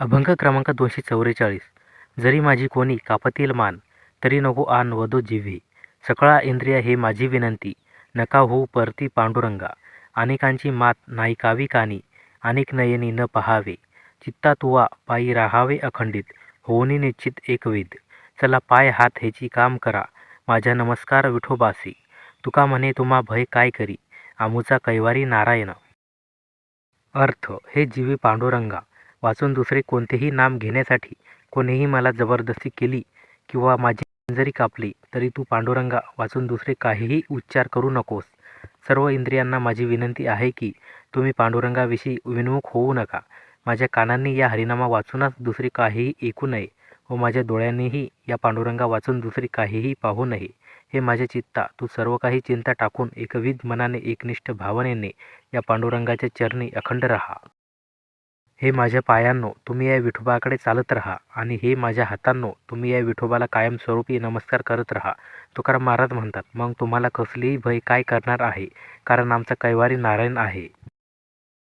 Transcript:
अभंग क्रमांक दोनशे चौवेचाळीस. जरी माझी कोणी कापतील मान तरी नको आन वदो जिव्हे. सकळा इंद्रिया हे माझी विनंती नका होऊ परती पांडुरंगा. अनेकांची मात नाईकावी कानी अनेक नयनी न पहावे. चित्ता तुवा पायी राहावे अखंडित होऊनी निश्चित एकवेद चला पाय हात ह्याची काम करा माझ्या नमस्कार विठोबासी तुका म्हणे तुम्हा भय काय करी? आमुचा कैवारी नारायण. अर्थ हे जीवी पांडुरंगा. वाचून दुसरे कोणतेही नाम घेण्यासाठी कोणीही मला जबरदस्ती केली किंवा माझी जरी कापली तरी तू पांडुरंगा वाचून दुसरे काहीही उच्चार करू नकोस. सर्व इंद्रियांना माझी विनंती आहे की तुम्ही पांडुरंगाविषयी विनमुख होऊ नका. माझ्या कानांनी या हरिनामा वाचूनच दुसरे काहीही ऐकू नये व माझ्या डोळ्यांनीही या पांडुरंगा वाचून दुसरे काहीही पाहू नये. हे माझ्या चित्ता तू सर्व काही चिंता टाकून एकविध मनाने एकनिष्ठ भावनेने या पांडुरंगाच्या चरणी अखंड राहा. हे माझ्या पायांनो तुम्ही या विठोबाकडे चालत राहा आणि हे माझ्या हातांनो तुम्ही या विठोबाला कायमस्वरूपी नमस्कार करत राहा. तुकाराम महाराज म्हणतात मग तुम्हाला कसलीही भय काय करणार आहे? कारण आमचा कैवारी नारायण आहे.